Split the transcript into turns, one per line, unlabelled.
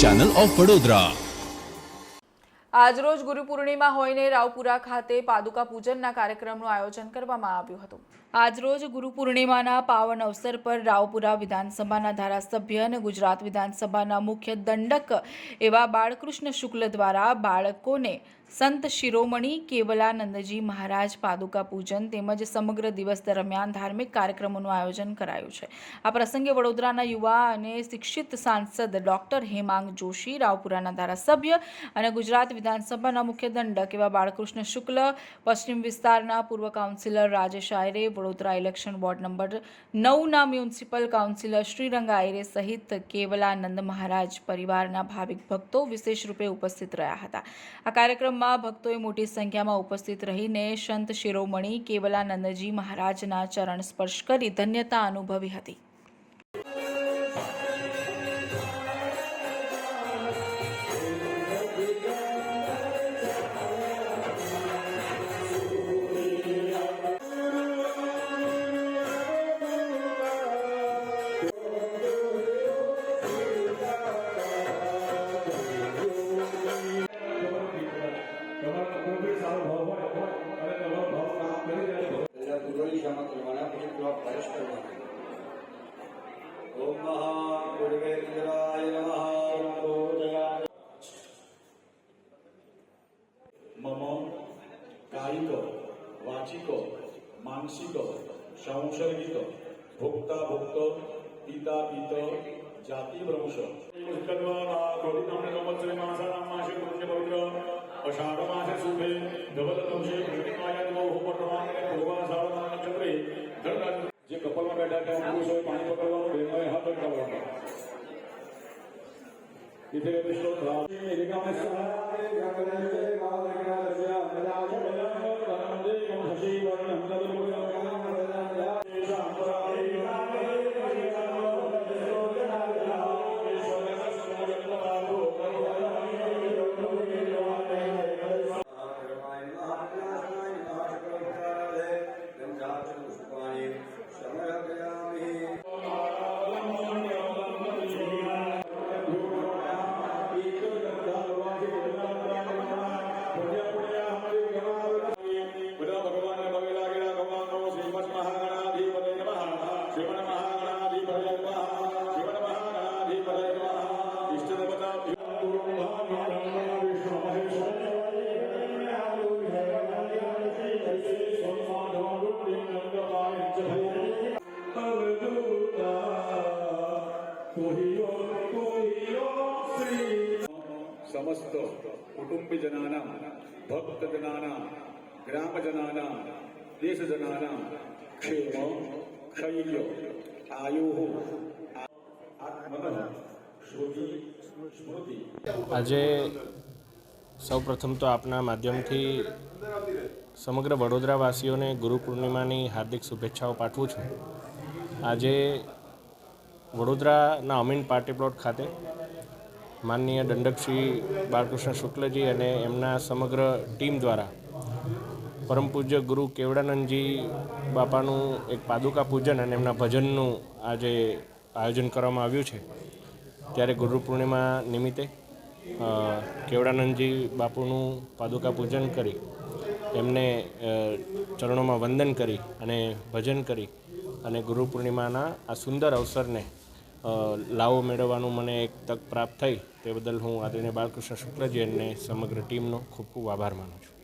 Channel of Vadodara
આજરોજ ગુરુ પૂર્ણિમા હોઈને રાવપુરા ખાતે પાદુકા પૂજનના કાર્યક્રમનું આયોજન કરવામાં આવ્યું હતું. આજરોજ ગુરુ પૂર્ણિમાના પાવન અવસર પર રાવપુરા વિધાનસભાના ધારાસભ્ય અને ગુજરાત વિધાનસભાના મુખ્ય દંડક એવા બાળકૃષ્ણ શુક્લ દ્વારા બાળકોને સંત શિરોમણી કેવલાનંદજી મહારાજ પાદુકા પૂજન તેમજ સમગ્ર દિવસ દરમિયાન ધાર્મિક કાર્યક્રમોનું આયોજન કરાયું છે. આ પ્રસંગે વડોદરાના યુવા અને શિક્ષિત સાંસદ ડોક્ટર હેમાંગ જોશી, રાવપુરાના ધારાસભ્ય અને ગુજરાત વિધાનસભાના મુખ્ય દંડક એવા બાળકૃષ્ણ શુક્લ, પશ્ચિમ વિસ્તારના પૂર્વ councillor Rajesh Ayre, Vadodara election ward number નવના municipal councillor Shrirang Ayre સહિત કેવલાનંદ મહારાજ પરિવારના ભાવિક ભક્તો વિશેષ રૂપે ઉપસ્થિત રહ્યા હતા. આ કાર્યક્રમમાં ભક્તોએ મોટી સંખ્યામાં ઉપસ્થિત રહીને સંત શિરોમણી કેવલાનંદજી મહારાજના ચરણ સ્પર્શ કરી ધન્યતા અનુભવી હતી.
মম কায়িক বাচিক মানসিক সংসর্গিত ভোক্তা ভুক্ত পিতা
পিত জাতি ভ্রংশ অষাঢ় মাসে শুভে ধবল Il devait se trouver dans les campements arabes la. સમસ્ત કુટુંબીજનાના ભક્તજનાના ગ્રામજનાના દેશજનાના ક્ષેમ ક્ષૈર્ય આયુ
આજે સૌપ્રથમ તો આપના માધ્યમથી સમગ્ર વડોદરાવાસીઓને ગુરુ પૂર્ણિમાની હાર્દિક શુભેચ્છાઓ પાઠવું છું. આજે વડોદરાના અમીન પાર્ટી પ્લોટ ખાતે માનનીય દંડક શ્રી બાળકૃષ્ણ શુક્લજી અને એમના સમગ્ર ટીમ દ્વારા પરમ પૂજ્ય ગુરુ કેવડાનંદજી બાપાનું એક પાદુકા પૂજન અને એમના ભજનનું આજે આયોજન કરવામાં આવ્યું છે. ત્યારે ગુરુ પૂર્ણિમા નિમિત્તે કેવડાનંદજી બાપુનું પાદુકા પૂજન કરી, એમને ચરણોમાં વંદન કરી અને ભજન કરી અને ગુરુ પૂર્ણિમાના આ સુંદર અવસરને લાવો મેળવવાનું મને એક તક પ્રાપ્ત થઈ તે બદલ હું આદરણીય બાલકૃષ્ણ શુક્લજી અને સમગ્ર ટીમનો ખૂબ ખૂબ આભાર માનું છું.